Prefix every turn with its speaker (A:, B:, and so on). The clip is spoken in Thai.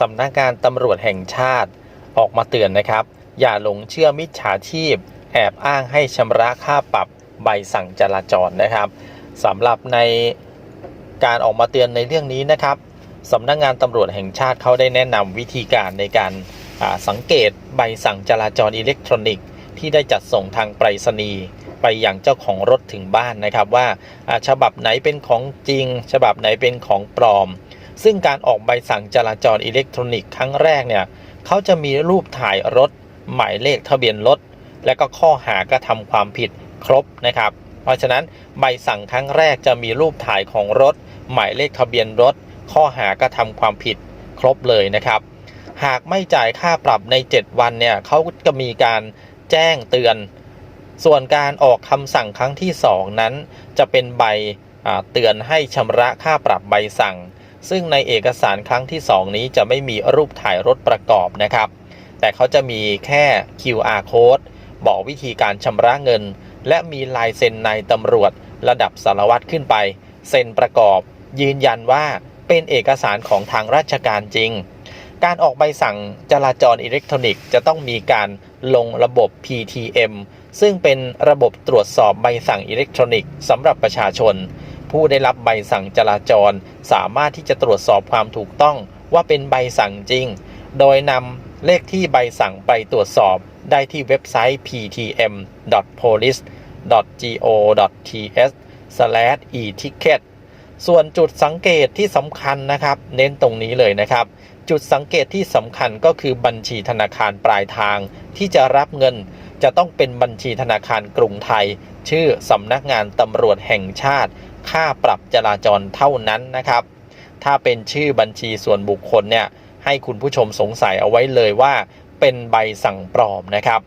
A: สำนักงานตำรวจแห่งชาติออกมาเตือนนะครับ อย่าหลงเชื่อมิจฉาชีพ แอบอ้างให้ชำระค่าปรับใบสั่งจราจรนะครับสำหรับในการออกมาเตือนในเรื่องนี้นะครับสำนักงานตำรวจแห่งชาติเขาได้แนะนำวิธีการในการสังเกตใบสั่งจราจรอิเล็กทรอนิกส์ที่ได้จัดส่งทางไปรษณีย์ไปยังเจ้าของรถถึงบ้านนะครับว่าฉบับไหนเป็นของจริง ฉบับไหนเป็นของปลอม ซึ่งการออกใบสั่งจราจรอิเล็กทรอนิกส์ครั้งแรกเนี่ยเขาจะมีรูปถ่ายรถ หมายเลขทะเบียนรถ และก็ข้อหากระทำความผิดครบนะครับ เพราะฉะนั้นใบสั่งครั้งแรกจะมีรูปถ่ายของรถ หมายเลขทะเบียนรถ ข้อหากระทำความผิดครบเลยนะครับ หากไม่จ่ายค่าปรับใน 7 วันเนี่ยเขาจะมีการแจ้งเตือน ส่วนการออกคำสั่งครั้งที่ 2 นั้น จะเป็นใบเตือนให้ชำระค่าปรับใบสั่ง ซึ่งในเอกสารครั้งที่ 2 นี้จะไม่มีรูปถ่ายรถประกอบนะครับ แต่เขาจะมีแค่ QR code บอกวิธีการชำระเงิน และมีลายเซ็นนายตำรวจระดับสารวัตรขึ้นไป เซ็นประกอบ ยืนยันว่าเป็นเอกสารของทางราชการจริง การออกใบสั่งจราจรอิเล็กทรอนิกส์จะต้องมีการลงระบบ PTM ซึ่งเป็นระบบตรวจสอบใบสั่งอิเล็กทรอนิกส์สำหรับประชาชน ผู้ได้รับใบสั่งจราจร สามารถที่จะตรวจสอบความถูกต้องว่าเป็นใบสั่งจริง โดยนำเลขที่ใบสั่งไปตรวจสอบได้ที่เว็บไซต์ ptm.police.go.th/e-ticket ส่วนจุดสังเกตที่สำคัญนะครับ เน้นตรงนี้เลยนะครับ จุดสังเกตที่สำคัญก็คือบัญชีธนาคารปลายทางที่จะรับเงิน จะต้องเป็นบัญชีธนาคารกรุงไทย ชื่อสำนักงานตำรวจแห่งชาติ ค่าปรับจราจรเท่านั้นนะครับ ถ้าเป็นชื่อบัญชีส่วนบุคคลเนี่ยให้คุณผู้ชมสงสัยเอาไว้เลยว่าเป็นใบสั่งปลอมนะครับ